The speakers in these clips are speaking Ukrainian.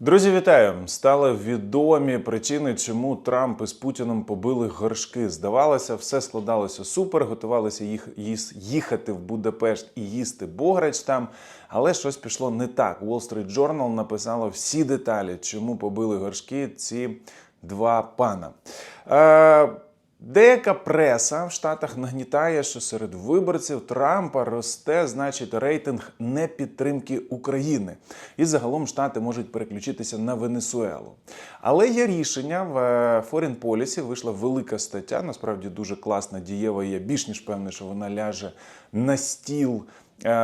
Друзі, вітаю! Стали відомі причини, чому Трамп із Путіним побили горшки. Здавалося, все складалося супер, готувалися їх їхати в Будапешт і їсти бограч там. Але щось пішло не так. Wall Street Journal написало всі деталі, чому побили горшки ці два пана. Е, Деяка преса в Штатах нагнітає, що серед виборців Трампа росте, значить, рейтинг непідтримки України. І загалом Штати можуть переключитися на Венесуелу. Але є рішення в е, Foreign Policy, вийшла велика стаття, насправді дуже класна, дієва. Я більш ніж певний, що вона ляже на стіл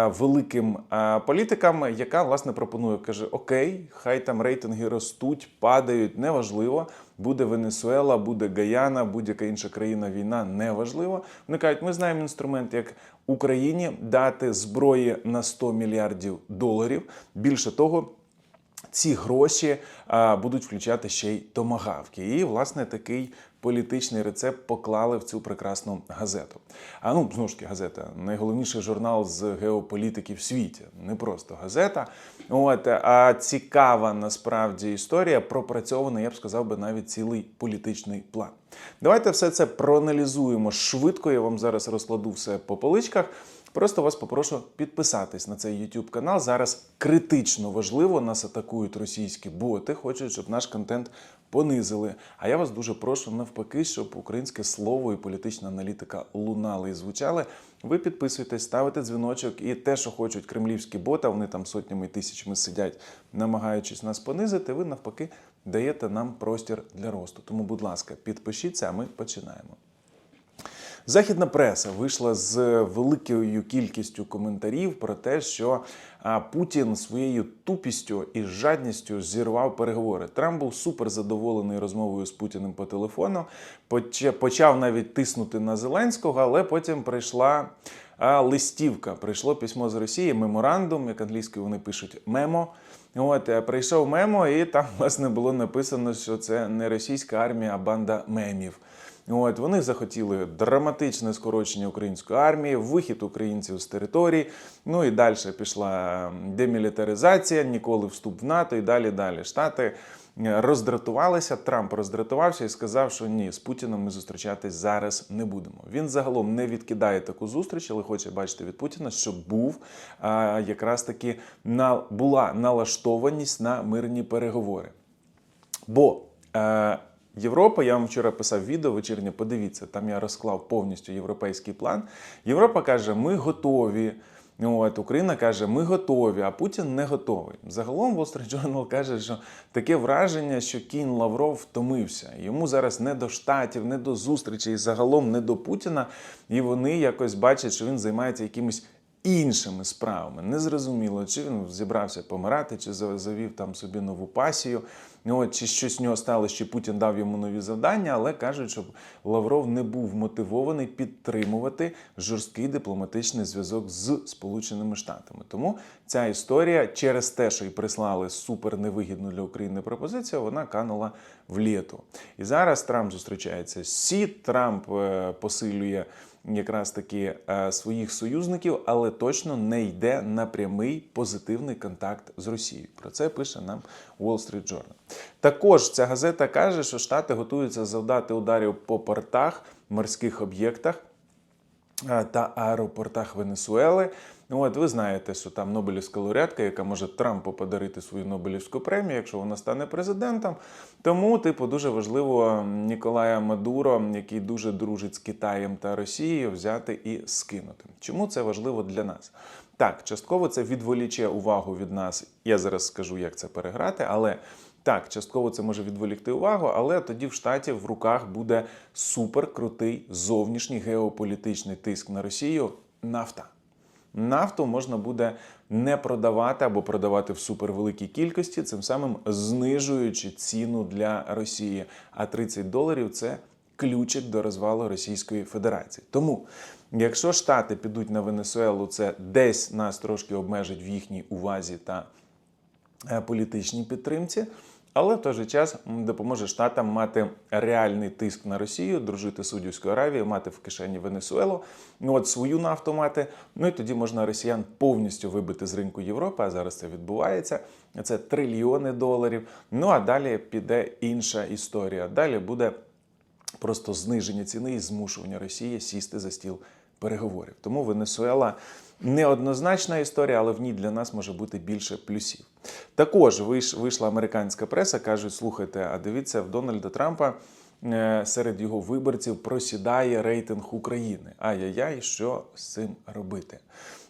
великим е, політикам, яка власне пропонує, каже: Окей, хай там рейтинги ростуть, падають, неважливо. Буде Венесуела, буде Гаяна, будь-яка інша країна, війна неважливо. Вони кажуть, ми знаємо інструмент, як Україні дати зброї на 100 мільярдів доларів. Більше того, ці гроші а, будуть включати ще й томагавки. І, власне, такий політичний рецепт поклали в цю прекрасну газету. А ну, знову ж таки, газета найголовніший журнал з геополітики в світі. Не просто газета. От, а цікава насправді історія, пропрацьована, я б сказав би, навіть цілий політичний план. Давайте все це проаналізуємо швидко. Я вам зараз розкладу все по поличках. Просто вас попрошу підписатись на цей YouTube канал. Зараз критично важливо нас атакують російські боти, хочуть, щоб наш контент понизили. А я вас дуже прошу навпаки, щоб українське слово і політична аналітика лунали і звучали. Ви підписуйтесь, ставите дзвіночок, і те, що хочуть кремлівські боти, вони там сотнями і тисячами сидять, намагаючись нас понизити. Ви навпаки даєте нам простір для росту. Тому, будь ласка, підпишіться, а ми починаємо. Західна преса вийшла з великою кількістю коментарів про те, що Путін своєю тупістю і жадністю зірвав переговори. Трамп був супер задоволений розмовою з Путіним по телефону. поч- Почав навіть тиснути на Зеленського, але потім прийшла а, листівка. Прийшло письмо з Росії, меморандум, як англійською вони пишуть мемо. От е, прийшов мемо, і там власне було написано, що це не російська армія, а банда мемів. От вони захотіли драматичне скорочення української армії, вихід українців з території. Ну і далі пішла демілітаризація, ніколи вступ в НАТО, і далі далі. Штати е, роздратувалися. Трамп роздратувався і сказав, що ні, з Путіним ми зустрічатись зараз не будемо. Він загалом не відкидає таку зустріч, але хоче бачити від Путіна, щоб був а, якраз таки на була налаштованість на мирні переговори. Бо е, Європа, я вам вчора писав відео вечірнє, подивіться, там я розклав повністю європейський план. Європа каже, ми готові. От, Україна каже, ми готові, а Путін не готовий. Загалом Wall Street Journal каже, що таке враження, що кінь Лавров втомився. Йому зараз не до штатів, не до зустрічей, загалом не до Путіна. І вони якось бачать, що він займається якимось іншими справами. Незрозуміло, чи він зібрався помирати, чи за- завів там собі нову пасію, ну, чи щось в нього сталося, чи Путін дав йому нові завдання, але кажуть, щоб Лавров не був мотивований підтримувати жорсткий дипломатичний зв'язок з Сполученими Штатами. Тому ця історія через те, що й прислали супер невигідну для України пропозицію, вона канула в літу. І зараз Трамп зустрічається з Сі, Трамп е, посилює якраз таки е, своїх союзників, але точно не йде на прямий позитивний контакт з Росією. Про це пише нам Wall Street Journal. Також ця газета каже, що Штати готуються завдати ударів по портах, морських об'єктах е, та аеропортах Венесуели. От ви знаєте, що там Нобелівська лауреатка, яка може Трампу подарити свою Нобелівську премію, якщо вона стане президентом. Тому, типу, дуже важливо Ніколая Мадуро, який дуже дружить з Китаєм та Росією, взяти і скинути. Чому це важливо для нас? Так, частково це відволіче увагу від нас. Я зараз скажу, як це переграти, але. Так, частково це може відволікти увагу, але тоді в штаті в руках буде суперкрутий зовнішній геополітичний тиск на Росію нафта. Нафту можна буде не продавати або продавати в супервеликій кількості, цим самим знижуючи ціну для Росії. А 30 доларів це ключик до розвалу Російської Федерації. Тому, якщо Штати підуть на Венесуелу, це десь нас трошки обмежить в їхній увазі та е, політичній підтримці. Але в той же час допоможе Штатам мати реальний тиск на Росію, дружити з Саудівською Аравією, мати в кишені Венесуелу, ну от свою нафту мати. Ну і тоді можна росіян повністю вибити з ринку Європи. А зараз це відбувається. Це трильйони доларів. Ну а далі піде інша історія. Далі буде просто зниження ціни і змушування Росії сісти за стіл переговорів. Тому Венесуела неоднозначна історія, але в ній для нас може бути більше плюсів. Також вийшла американська преса, кажуть: слухайте, а дивіться, в Дональда Трампа е, серед його виборців просідає рейтинг України. Ай-яй-яй, що з цим робити?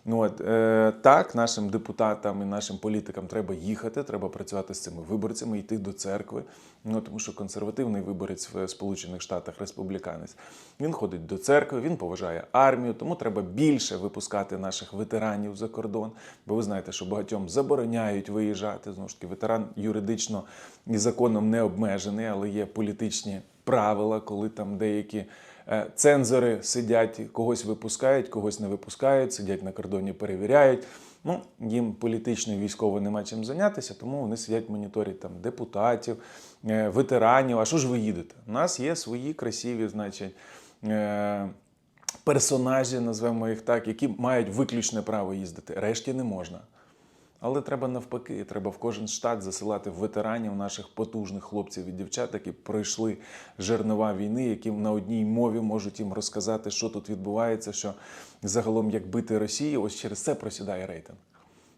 Ну от е, так, нашим депутатам і нашим політикам треба їхати, треба працювати з цими виборцями, йти до церкви. Ну тому що консервативний виборець в Сполучених Штатах, республіканець, він ходить до церкви, він поважає армію, тому треба більше випускати наших ветеранів за кордон. Бо ви знаєте, що багатьом забороняють виїжджати. Знову ж таки, ветеран юридично і законом не обмежений, але є політичні правила, коли там деякі. Е, Цензори сидять, когось випускають, когось не випускають, сидять на кордоні, перевіряють. Ну, їм політично і військово нема чим зайнятися, тому вони сидять моніторять там депутатів, е, ветеранів. А що ж ви їдете? У нас є свої красиві, значить. е, Персонажі, назвемо їх так, які мають виключне право їздити. Решті не можна. Але треба навпаки, треба в кожен штат засилати ветеранів наших потужних хлопців і дівчат, які пройшли жернова війни, які на одній мові можуть їм розказати, що тут відбувається, що загалом як бити Росію, ось через це просідає рейтинг.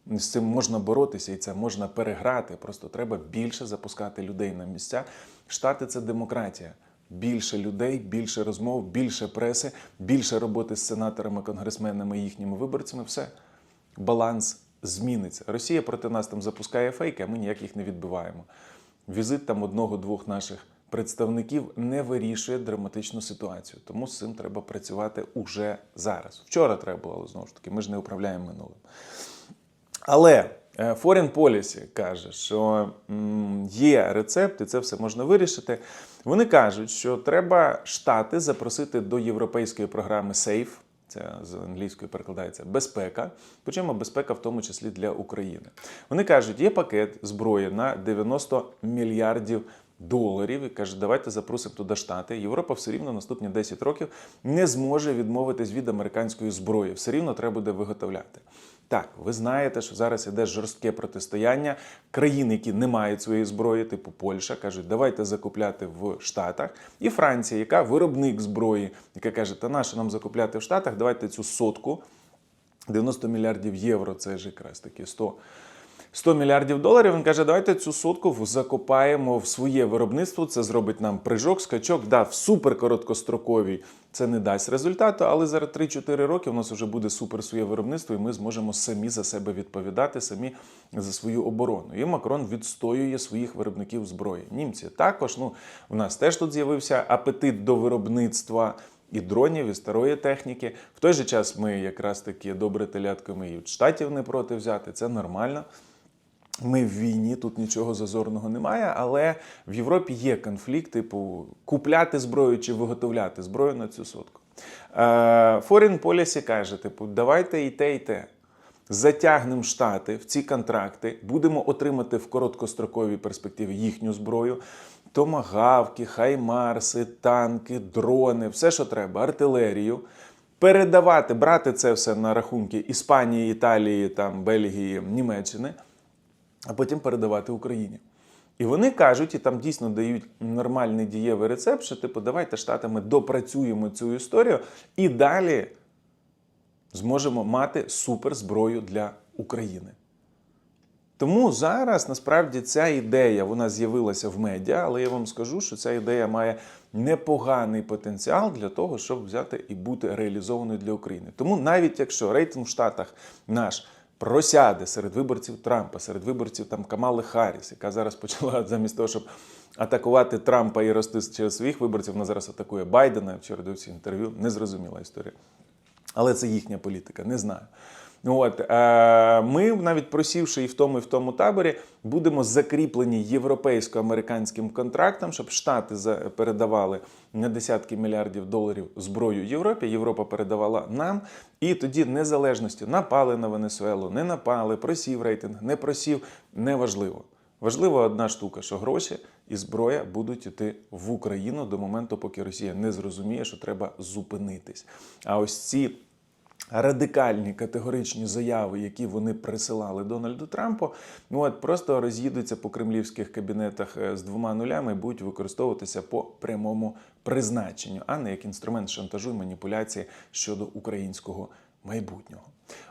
З цим можна боротися і це можна переграти. Просто треба більше запускати людей на місця. Штати це демократія. Більше людей, більше розмов, більше преси, більше роботи з сенаторами, конгресменами їхніми виборцями. Все баланс зміниться. Росія проти нас там запускає фейки, а ми ніяк їх не відбиваємо. Візит там одного-двох наших представників не вирішує драматичну ситуацію. Тому з цим треба працювати уже зараз. Вчора треба було, але знову ж таки, ми ж не управляємо минулим. Але е, Foreign Policy каже, що є рецепт, і це все можна вирішити. Вони кажуть, що треба штати запросити до європейської програми SAFE, це з англійської перекладається безпека, причому безпека в тому числі для України. Вони кажуть, є пакет зброї на 90 мільярдів доларів і каже, давайте запросимо туди штати. Європа все рівно наступні 10 років не зможе відмовитись від американської зброї. Все рівно треба буде виготовляти. Так, ви знаєте, що зараз іде жорстке протистояння. Країн, які не мають своєї зброї, типу Польща, кажуть, давайте закупляти в Штатах. І Франція, яка виробник зброї, яка каже, та нащо нам закупляти в Штатах, давайте цю сотку 90 мільярдів євро, це ж якраз такі 100 100 мільярдів доларів. Він каже, давайте цю сотку закопаємо в своє виробництво. Це зробить нам прыжок, скачок. Да, в суперкороткостроковій це не дасть результату, але за 3-4 роки у нас вже буде супер своє виробництво, і ми зможемо самі за себе відповідати, самі за свою оборону. І Макрон відстоює своїх виробників зброї. Німці також. Ну, в нас теж тут з'явився апетит до виробництва. І дронів, і старої техніки. В той же час ми якраз таки добре телятко, ми і від штатів не проти взяти. Це нормально. Ми в війні, тут нічого зазорного немає, але в Європі є конфлікт, типу, купляти зброю чи виготовляти зброю на цю сотку. Е, Foreign Policy каже, типу, давайте і те, і те. Затягнемо штати в ці контракти, будемо отримати в короткостроковій перспективі їхню зброю, томагавки, хаймарси, танки, дрони, все, що треба, артилерію. Передавати, брати це все на рахунки Іспанії, Італії, там, Бельгії, Німеччини а потім передавати Україні. І вони кажуть, і там дійсно дають нормальний дієвий рецепт, що типу, давайте штатами допрацюємо цю історію і далі зможемо мати суперзброю для України. Тому зараз насправді ця ідея вона з'явилася в медіа, але я вам скажу, що ця ідея має непоганий потенціал для того, щоб взяти і бути реалізованою для України. Тому навіть якщо рейтинг в Штатах наш просяде серед виборців Трампа, серед виборців там Камали Харріс, яка зараз почала замість того, щоб атакувати Трампа і рости через своїх виборців, вона зараз атакує Байдена. Вчора дивився інтерв'ю, незрозуміла історія. Але це їхня політика, не знаю. От, е, ми, навіть просівши і в тому, і в тому таборі, будемо закріплені європейсько-американським контрактом, щоб Штати передавали на десятки мільярдів доларів зброю Європі. Європа передавала нам, і тоді незалежності напали на Венесуелу, не напали, просів рейтинг, не просів, неважливо. Важлива одна штука, що гроші і зброя будуть йти в Україну до моменту, поки Росія не зрозуміє, що треба зупинитись. А ось ці радикальні категоричні заяви, які вони присилали Дональду Трампу, ну от просто роз'їдуться по кремлівських кабінетах е, з двома нулями і будуть використовуватися по прямому призначенню, а не як інструмент шантажу і маніпуляції щодо українського майбутнього.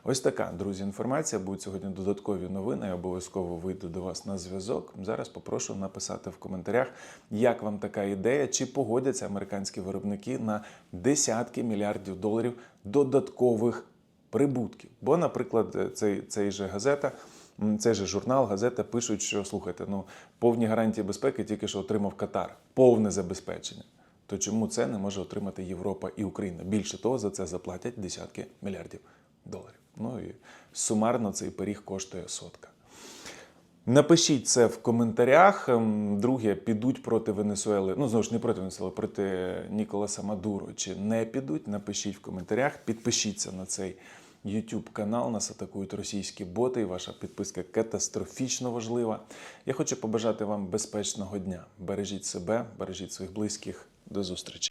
Ось така, друзі, інформація. Будуть сьогодні додаткові новини. Я обов'язково вийду до вас на зв'язок. Зараз попрошу написати в коментарях, як вам така ідея, чи погодяться американські виробники на десятки мільярдів доларів додаткових прибутків. Бо, наприклад, цей, цей же газета. Цей же журнал, газета пишуть, що слухайте, ну повні гарантії безпеки тільки що отримав Катар, повне забезпечення. То чому це не може отримати Європа і Україна? Більше того, за це заплатять десятки мільярдів доларів. Ну і сумарно цей пиріг коштує сотка. Напишіть це в коментарях. Ем, Друге, підуть проти Венесуели. Ну, знову ж не проти Венесуели, проти Ніколаса Мадуро чи не підуть. Напишіть в коментарях. Підпишіться на цей YouTube канал. Нас атакують російські боти, і ваша підписка катастрофічно важлива. Я хочу побажати вам безпечного дня. Бережіть себе, бережіть своїх близьких. До зустрічі.